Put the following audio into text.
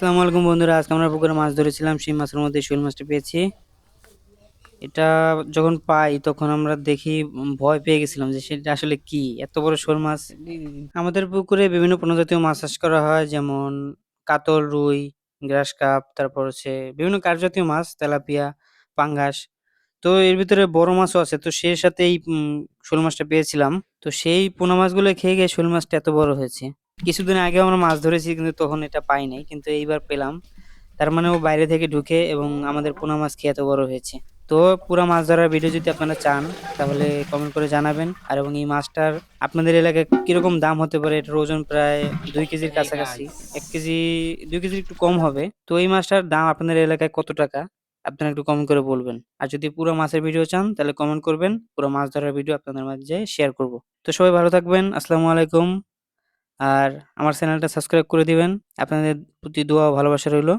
আসসালামু আলাইকুম বন্ধুরা আজকে আমরা পুকুরে মাছ ধরেছিলাম সেই মাছের মধ্যে শোল মাছটা পেয়েছি। এটা যখন পাই তখন আমরা দেখি ভয় পেয়ে গেছিলাম যে সেটা আসলে কি এত বড় শোল মাছ। আমাদের পুকুরে বিভিন্ন প্রজাতীয় মাছ চাষ করা হয় যেমন কাতল রুই গ্রাস কাপ তারপর হচ্ছে বিভিন্ন কার্যজাতীয় মাছ তেলাপিয়া পাঙ্গাস। তো এর ভিতরে বড় মাছও আছে তো সেই সাথে এই শোল মাছটা পেয়েছিলাম। তো সেই পোনা মাছগুলো খেয়ে গিয়ে শোল মাছটা এত বড় হয়েছে। কিছুদিন আগে আমরা মাছ ধরেছি কিন্তু তখন এটা পাই নাই কিন্তু এইবার পেলাম। তার মানে ও বাইরে থেকে ঢুকে এবং আমাদের পোনা মাছ খেয়ে এত বড় হয়েছে। তো পুরো মাছ ধরার ভিডিও যদি আপনারা চান তাহলে কমেন্ট করে জানাবেন। আর এবং এই মাছটার আপনাদের এলাকায় কীরকম দাম হতে পারে? এটার ওজন প্রায় দুই কেজির কাছাকাছি। এক কেজি দুই কেজির একটু কম হবে। তো এই মাছটার দাম আপনাদের এলাকায় কত টাকা? আপনারা একটু কমেন্ট করে বলবেন। আর যদি পুরো মাছের ভিডিও চান তাহলে কমেন্ট করবেন। পুরো মাছ ধরার ভিডিও আপনাদের মাঝে শেয়ার করব। তো সবাই ভালো থাকবেন। আসসালামু আলাইকুম। আর আমার চ্যানেলটা সাবস্ক্রাইব করে দিবেন। আপনাদের প্রতি দোয়া ভালোবাসা রইল।